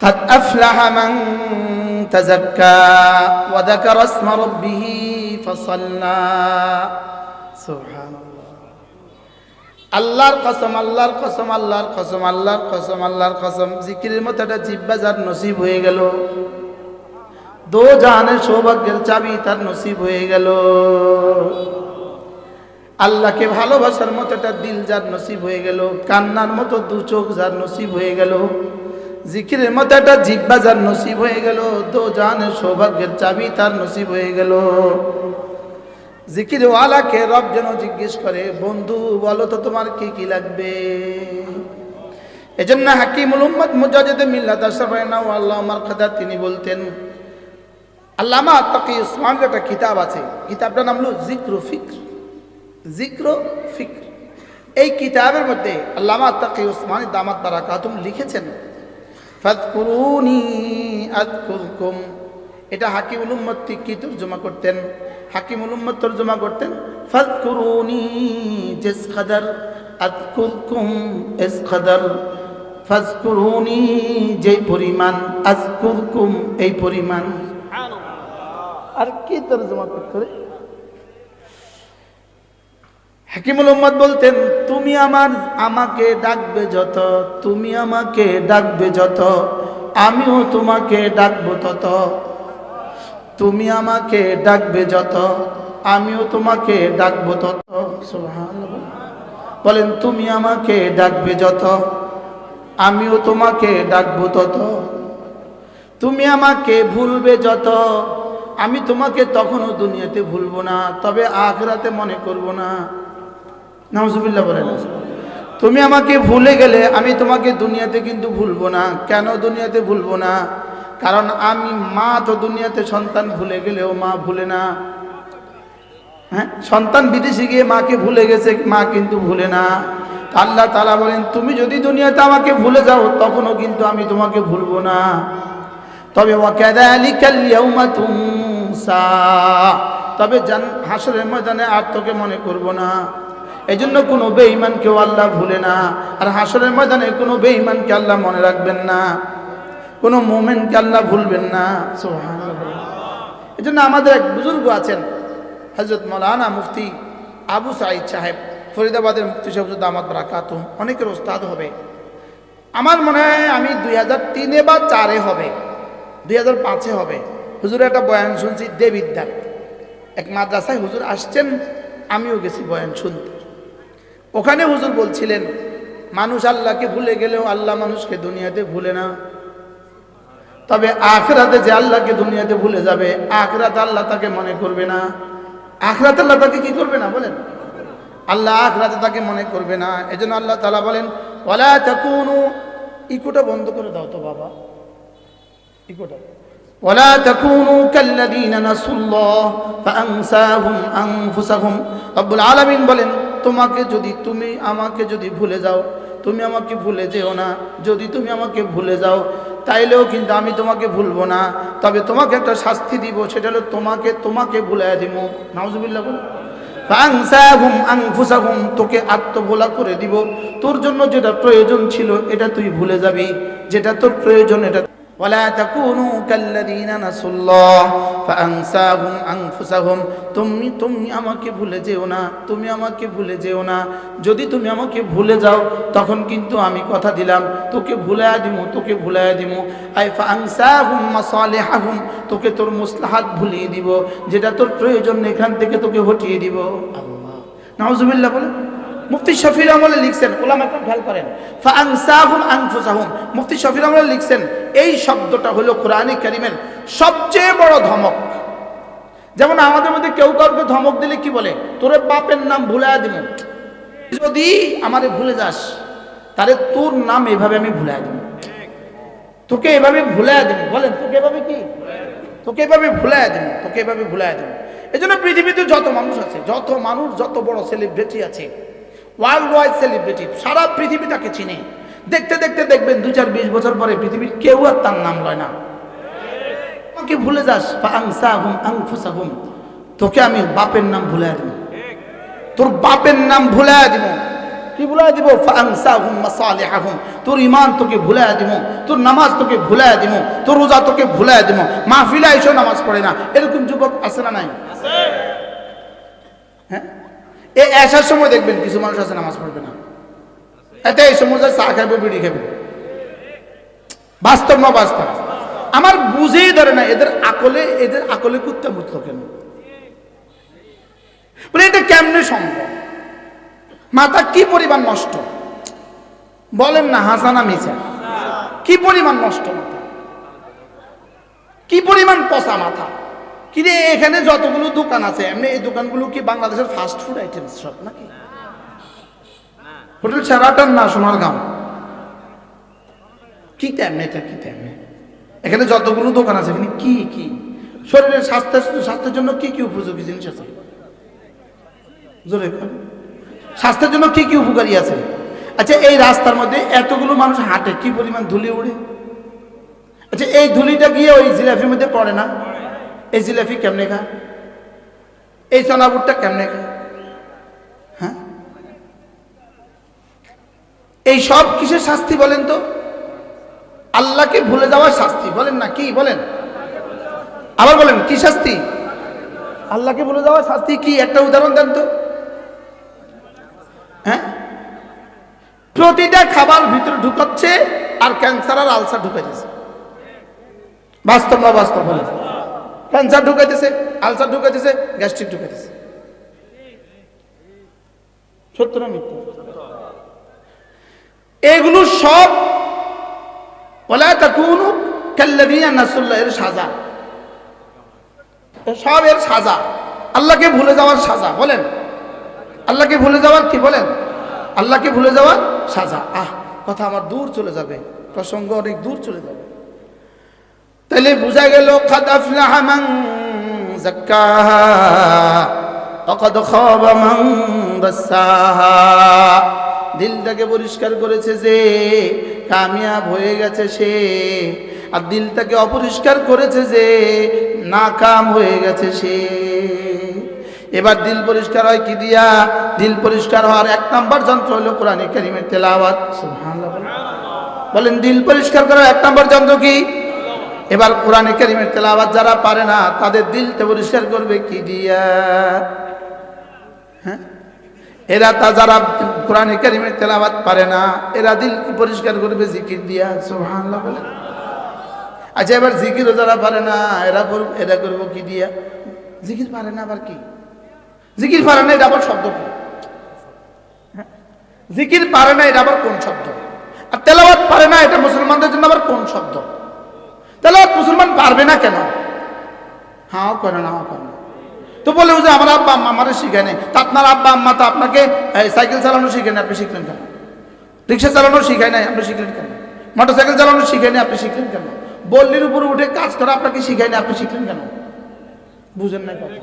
قد أفلح من تزكى وذكر اسم ربه فصلى سبحان الله আল্লাহর কসম আল্লাহর কসম আল্লাহর কসম আল্লাহর কসম আল্লাহর কসম জিকিরের মতো একটা জিব্বা যার নসিব হয়ে গেল দো জাহানের সৌভাগ্যের চাবি তার নসিব হয়ে গেল আল্লাহকে ভালোবাসার মতো একটা দিল যার নসিব হয়ে গেল কান্নার মতো দু চোখ যার নসিব হয়ে গেল জিকিরের মতো একটা জিব্বা যার নসিব হয়ে গেল, তো জাহানের সৌভাগ্যের চাবি তার নসিব হয়ে গেল। জিকির ওয়ালাকে রব যেন জিজ্ঞেস করে, বন্ধু, বলো তো তোমার কি কি লাগবে? এজন্য হাকিমুল উম্মদ মুজাহিদ মিল্লাত আশরাফানা ও আল্লাহ আমার কথা তিনি বলতেন, আল্লামা তাকি উসমানের একটা কিতাব আছে, কিতাবটার নাম হলো জিক্র ফিক্র জিক্র ফিক্র। এই কিতাবের মধ্যে আল্লামা তাকি উসমানী দামাত বারাকাতুম লিখেছেন ফাদকুরুনি আদকুরকুম। এটা হাকিমুল উম্মদ কি তর্জমা করতেন। হাকিমুল উম্মদ তর্জমা করতেন ফাদকুরুনি জিস খাদার আদকুরকুম ইস খাদার। ফাজকুরুনি যেই পরিমাণ আজকুরকুম এই পরিমাণ। আর কি তর্জমা করতে? হাকিমুল উম্মদ বলতেন, তুমি আমার, আমাকে ডাকবে যত, তুমি আমাকে ডাকবে যত, আমিও তোমাকে ডাকবো তত। তুমি আমাকে ডাকবে যত, আমিও তোমাকে ডাকবো তত। বলেন, তুমি আমাকে ডাকবে যত, আমিও তোমাকে ডাকবো তত। তুমি আমাকে ভুলবে যত, আমি তোমাকে তখনও দুনিয়াতে ভুলবো না, তবে আখরাতে মনে করব না। নাউজুবিল্লাহ বলেন। তুমি আমাকে ভুলে গেলে আমি তোমাকে দুনিয়াতে কিন্তু ভুলবো না। কেন দুনিয়াতে ভুলবো না? কারণ আমি মা তো দুনিয়াতে সন্তান ভুলে গেলেও মা ভুলে না। হ্যাঁ? সন্তান বিদেশে গিয়ে মাকে ভুলে গেছে, মা কিন্তু ভুলে না। আল্লাহ তালা বলেন, তুমি যদি দুনিয়াতে আমাকে ভুলে যাও, তখনও কিন্তু আমি তোমাকে ভুলবো না। তবে তবে হাসরের ময়দানে আর তোকে মনে করব না। এই জন্য কোনো বেঈমানকেও আল্লাহ ভুলে না। আর হাসরের ময়দানে কোনো বেঈমানকে আল্লাহ মনে রাখবেন না। কোনো মোমেনকে আল্লাহ ভুলবেন না। সুবহানাল্লাহ। এই জন্য আমাদের এক বুজুর্গ আছেন হজরত মৌলানা মুফতি আবু সাঈদ সাহেব, ফরিদাবাদের মুফতি সাহেব দামাত রাকাতুম অনেকের ওস্তাদ হবে। আমার মনে হয় আমি দুই হাজার তিনে বা চারে হবে, দুই হাজার পাঁচে হবে। হুজুর একটা বয়ান শুনছি দেবিদ্যার এক মাদ্রাসায় হুজুর আসছেন, আমিও গেছি বয়ান শুনতে। ওখানে হুজুর বলছিলেন মানুষ আল্লাহকে ভুলে গেলেও আল্লাহ মানুষকে দুনিয়াতে ভুলে না তবে আখরাতে যে আল্লাহকে দুনিয়াতে ভুলে যাবে আখরাত আল্লাহ তাকে মনে করবে না আখরাত আল্লাহ তাকে কি করবে না বলেন আল্লাহ আখরাতে তাকে মনে করবে না এজন্য আল্লাহ তালা বলেন ওলা তাকুনু ইকোটা বন্ধ করে দাও তো বাবা ইকোটা ولا تكونوا كالذين نسوا الله فأنساهم أنفسهم رب العالمين বলেন তোমাকে যদি তুমি আমাকে যদি ভুলে যাও, তুমি আমাকে ভুলে যেও না। যদি তুমি আমাকে ভুলে যাও, তাইলেও কিন্তু আমি তোমাকে ভুলবো না। তবে তোমাকে একটা শাস্তি দিব, সেটা হলো তোমাকে তোমাকে ভুলে দিব। নাউজুবিল্লাহ বলে। ফাংসাহুম আনফুসাহুম, তোকে আত্মভোলা করে দিব। তোর জন্য যেটা প্রয়োজন ছিল, এটা তুই ভুলে যাবি। যেটা তোর প্রয়োজন, এটা ولا تكونوا كالذين نسوا الله فانساهم انفسهم তুমি তুমি আমাকে ভুলে যেও না তুমি আমাকে ভুলে যেও না যদি তুমি আমাকে ভুলে যাও তখন কিন্তু আমি কথা দিলাম তোকে ভুলাইয়া দিমু তোকে ভুলাইয়া দিমু আই ফাংসাহুম মাসালিহাহুম তোকে তোর মুসলাহাত ভুলিয়ে দিব যেটা তোর প্রয়োজন এখান থেকে তোকে হটিয়ে দিব আল্লাহ নাউজুবিল্লাহ বলে মুফতি শফির আমলে লিখছেন ওলাম একটা খেয়াল করেন। ফাংসাহুম আনফুসাহুম। মুফতি শফির আমলে লিখছেন, এই শব্দটা হলো কোরআনে কারিমের সবচেয়ে বড় ধমক। যেমন আমাদের মধ্যে কেউ কাউকে ধমক দিলে কি বলে? তোর বাপের নাম ভুলে দিব। যদি আমারে ভুলে যাস, তাহলে তোর নাম এভাবে আমি ভুলে দিব। তোকে এভাবে ভুলে দিব। বলেন, তোকে এভাবে কি? তোকে এভাবে ভুলে দিব, তোকে এভাবে ভুলে দিব। এই জন্য পৃথিবীতে যত মানুষ আছে, যত মানুষ, যত বড় সেলিব্রিটি আছে ওয়ার্ল্ড ওয়াইড সেলিব্রিটি সারা পৃথিবী তাকে চিনে। দেখতে দেখতে দেখবেন দু চার বিশ বছর পরে পৃথিবীর কেউ আর তার নাম লয় না। আমাকে ভুলে যাস আংসাহুম আংফুসাহুম তোকে আমি বাপের নাম ভুলে দিব। তোর বাপের নাম ভুলে দিব। কি ভুলাই দিব? ফাংসাহুম মাসালিহাহুম। তোর ইমান তোকে ভুলাই দিব। তোর নামাজ তোকে ভুলাই দিব। তোর রোজা তোকে ভুলাই দিব। মাহফিলা এসেও নামাজ পড়ে না। এরকম যুবক আছে না নাই? হ্যাঁ এ আসার সময় দেখবেন কিছু মানুষ আছে নামাজ পড়বে না। এতে এই সময় চা খাবে, বিড়ি খাবে। বাস্তব না বাস্তব? আমার বুঝেই ধরে না, এদের আকলে এদের আকলে কুত্তা মুতল কেন? বলে, এটা কেমনে সম্ভব? মাথা কি পরিমাণ নষ্ট? বলেন না, হাসানা মিছা কি পরিমাণ নষ্ট মাথা? কি পরিমাণ পচা মাথা? কি রে এখানে যতগুলো দোকান আছে, এমনি এই দোকানগুলো কি বাংলাদেশের ফাস্ট ফুড আইটেমস সব নাকি? হোটেল সেরাটন না সোনারগাঁও কি তেমনি এটা, কি তেমনি? এখানে যতগুলো দোকান আছে, এখানে কি কি? শরীরের স্বাস্থ্যের স্বাস্থ্যের জন্য কি কি উপযোগী জিনিস আছে? স্বাস্থ্যের জন্য কি কি উপকারী আছে? আচ্ছা এই রাস্তার মধ্যে এতগুলো মানুষ হাঁটে, কি পরিমাণ ধুলি উড়ে? আচ্ছা এই ধুলিটা গিয়ে ওই জিলাপির মধ্যে পড়ে না? এই জিলাপি কেমনে খা? এই চনাবুটটা কেমনে খা? হ্যাঁ? এই সব কিসের শাস্তি বলেন তো? আল্লাহকে ভুলে যাওয়ার শাস্তি। বলেন না, কি বলেন? আবার বলেন, কি শাস্তি? আল্লাহকে ভুলে যাওয়ার শাস্তি কি? একটা উদাহরণ দেন তো। হ্যাঁ? প্রতিটা খাবার ভিতরে ঢুকাচ্ছে আর ক্যান্সার আর আলসার ঢুকাইতেছে বাস্তব না বাস্তব বলে ক্যান্সার ঢুকাইতেছে, আলসার ঢুকাইতেছে, গ্যাস্ট্রিক ঢুকাইতেছে। সত্য না মিথ্যা? এগুলো সব ওলা তাকুনু এর সাজা। সব এর সাজা। আল্লাহকে ভুলে যাওয়ার সাজা, বলেন। আল্লাহকে ভুলে যাওয়ার কি বলেন? আল্লাহকে ভুলে যাওয়ার সাজা। আহ, কথা আমার দূর চলে যাবে। প্রসঙ্গ অনেক দূর চলে যাবে। তাহলে বোঝা গেল দিলটাকে পরিষ্কার করেছে যে, কামিয়াব হয়ে গেছে সে। আর দিলটাকে অপরিষ্কার করেছে যে, নাকাম হয়ে গেছে সে। এবার দিল পরিষ্কার হয় কি দিয়া? দিল পরিষ্কার হওয়ার এক নাম্বার যন্ত্র হলো কোরআন কারিমের তেলাওয়াত। বলেন, দিল পরিষ্কার করার এক নাম্বার যন্ত্র কি? এবার কোরআনে কারিমের তেলাওয়াত যারা পারে না, তাদের দিলতে পরিষ্কার করবে কি দিয়া? হ্যাঁ? এরা তা যারা কোরআনে কারিমের তেলাওয়াত পারে না, এরা দিল পরিষ্কার করবে জিকির দিয়া, সুবহানাল্লাহ বলেন আচ্ছা এবার জিকিরও যারা পারে না, এরা করব এরা করব কি দিয়া? জিকির পারে না আবার কি? জিকির পারে না, এটা আবার শব্দ হ্যাঁ? জিকির পারে না, এটা আবার কোন শব্দ? আর তেলাওয়াত পারে না, এটা মুসলমানদের জন্য আবার কোন শব্দ? তেলাওয়াত মুসলমান পারবে না কেন? হাও করে না, হাও করে না। তো বলে যে আমার আব্বা, আম্মা আমারে শিখে নেই। তা আপনার আব্বা, আম্মা তো আপনাকে সাইকেল চালানো শিখে নেই, আপনি শিখলেন কেন? রিক্সা চালানো শিখায় নাই, আপনি শিখলেন কেন? মোটর সাইকেল চালানো শিখে নেই, আপনি শিখলেন কেন? বল্লির উপরে উঠে কাজ করা আপনাকে শিখায় না আপনি শিখলেন কেন? বুঝেন না কথা।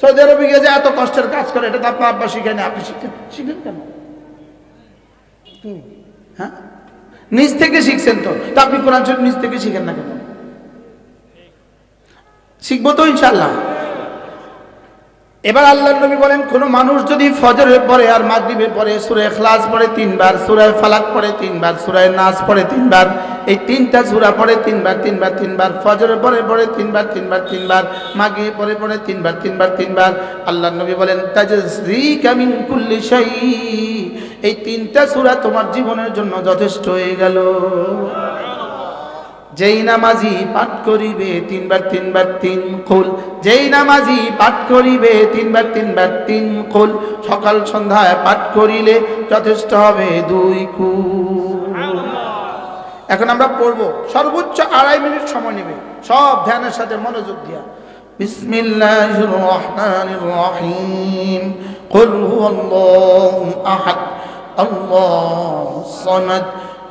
সৌদি আরবে গিয়ে যে এত কষ্টের কাজ করে, এটা তো আপনার আব্বা শিখায় না আপনি শিখলেন শিখলেন কেন? হ্যাঁ? নিজ থেকে শিখছেন তো। তা আপনি কোরআন শরীফ নিজ থেকে শিখেন না কেন? শিখব তো ইনশাল্লাহ এবার আল্লাহ নবী বলেন, কোন মানুষ যদি ফজরের পরে আর মাগরিবের পরে সুরে খ্লাস পড়ে তিনবার সুরায় ফালাক পড়ে তিনবার সুরায় নাচ পড়ে তিনবার, এই তিনটা সুরা পড়ে তিনবার তিনবার তিনবার, ফজরের পরে পড়ে তিনবার তিনবার তিনবার মাগরিব পরে পড়ে তিনবার তিনবার তিনবার, আল্লাহ নবী বলেন, তাজরিকা মিন কুল্লি শাই এই তিনটা সুরা তোমার জীবনের জন্য যথেষ্ট হয়ে গেল। যেই নামাজি পাঠ করিবে তিনবার তিনবার, তিন খোল। যেই নামাজি পাঠ করিবে তিনবার তিনবার, তিন খোল। সকাল সন্ধ্যায় পাঠ করিলে যথেষ্ট হবে দুই কু এখন আমরা পড়ব। সর্বোচ্চ আড়াই মিনিট সময় নেবে। সব ধ্যানের সাথে মনোযোগ দিয়া। বিসমিল্লাহির রহমানির রহিম। কুল হুয়াল্লাহু আহাদ। আল্লাহু সামাদ।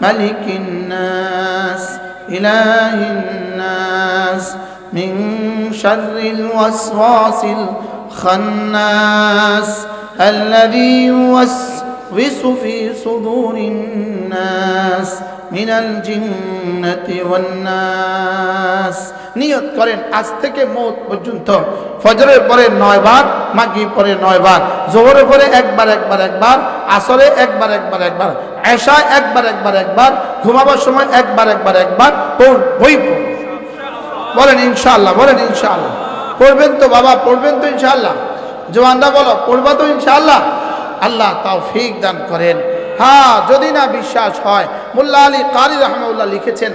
ملك الناس إله الناس من شر الوسواس الخناس الذي يوسوس في صدور الناس من الجنة والناس নিয়ত করেন আজ থেকে মৌত পর্যন্ত ফজরের পরে নয় বার মাগি পরে নয় বার জোহরের পরে একবার একবার একবার আসরে একবার একবার একবার এশায় একবার একবার একবার, ঘুমাবার সময় একবার একবার একবার পড়ব বলেন ইনশাল্লাহ বলেন ইনশাল্লাহ পড়বেন তো বাবা, পড়বেন তো ইনশাল্লাহ জোয়ানরা বলো, পড়বা তো ইনশাল্লাহ আল্লাহ তাও ফিক দান করেন। হ্যাঁ যদি না বিশ্বাস হয়, মোল্লা আলী কারি রহমাউল্লাহ লিখেছেন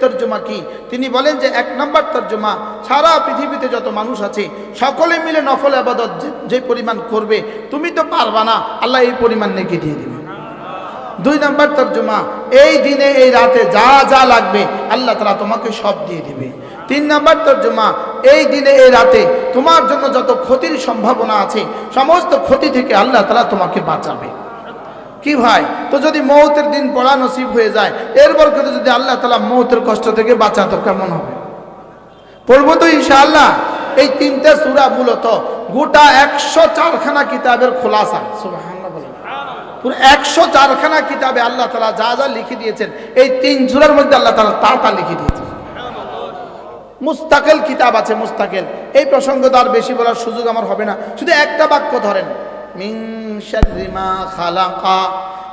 তর্জমা কি? তিনি বলেন যে এক নম্বর তর্জমা, সারা পৃথিবীতে যত মানুষ আছে, সকলে মিলে নফল আবাদত যে- পরিমাণ করবে, তুমি তো পারবা না, আল্লাহ এই পরিমাণ নেকি দিয়ে দিবে। দুই নম্বর তর্জমা, এই দিনে, এই রাতে যা যা লাগবে, আল্লাহ তালা তোমাকে সব দিয়ে দিবে। তিন নম্বর তর্জমা, এই দিনে, এই রাতে তোমার জন্য যত ক্ষতির সম্ভাবনা আছে, সমস্ত ক্ষতি থেকে আল্লাহ তালা তোমাকে বাঁচাবে। কি ভাই? তো যদি মৌতের দিন পড়া নসিব হয়ে যায়, এর বরকতে যদি আল্লাহ তালা মৌতের কষ্ট থেকে বাঁচাতো কেমন হবে? পড়ব তো ইনশাআল্লাহ। এই তিনটে সুরা মূলত গোটা একশো চারখানা কিতাবের খোলাসা। একশো চারখানা কিতাবে আল্লাহ তালা যা যা লিখে দিয়েছেন, এই তিন সুরার মধ্যে আল্লাহ তালা তা তা লিখে দিয়েছেন। মুস্তাকেল কিতাব আছে, মুস্তাকেল। এই প্রসঙ্গ তো আর বেশি বলার সুযোগ আমার হবে না। শুধু একটা বাক্য ধরেন।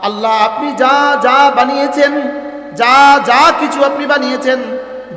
আল্লাহ আপনি যা যা বানিয়েছেন যা যা কিছু আপনি বানিয়েছেন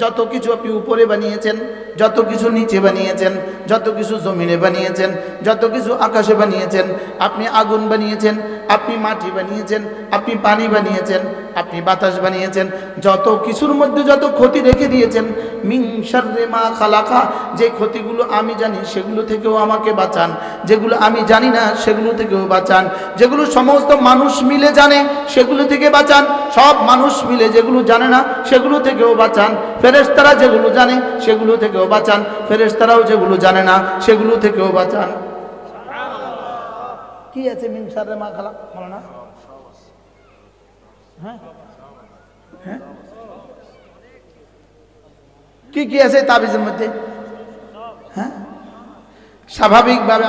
যত কিছু আপনি উপরে বানিয়েছেন, যত কিছু নিচে বানিয়েছেন, যত কিছু জমিনে বানিয়েছেন, যত কিছু আকাশে বানিয়েছেন, আপনি আগুন বানিয়েছেন, আপনি মাটি বানিয়েছেন, আপনি পানি বানিয়েছেন, আপনি বাতাস বানিয়েছেন, যত কিছুর মধ্যে যত ক্ষতি রেখে দিয়েছেন মিংসারে মা খালাকা, যে ক্ষতিগুলো আমি জানি সেগুলো থেকেও আমাকে বাঁচান, যেগুলো আমি জানি না সেগুলো থেকেও বাঁচান, যেগুলো সমস্ত মানুষ মিলে জানে সেগুলো থেকে বাঁচান, সব মানুষ মিলে যেগুলো জানে না সেগুলো থেকেও বাঁচান ফেরেশতারা যেগুলো জানে, সেগুলো থেকেও বাঁচান। ফেরেশতারাও যেগুলো জানে না, সেগুলো থেকেও বাঁচান। কি আছে মিনসারে মা খালা? বলো না। হ্যাঁ? হ্যাঁ? কি কি আছে তাবিজের মধ্যে? হ্যাঁ? স্বাভাবিকভাবে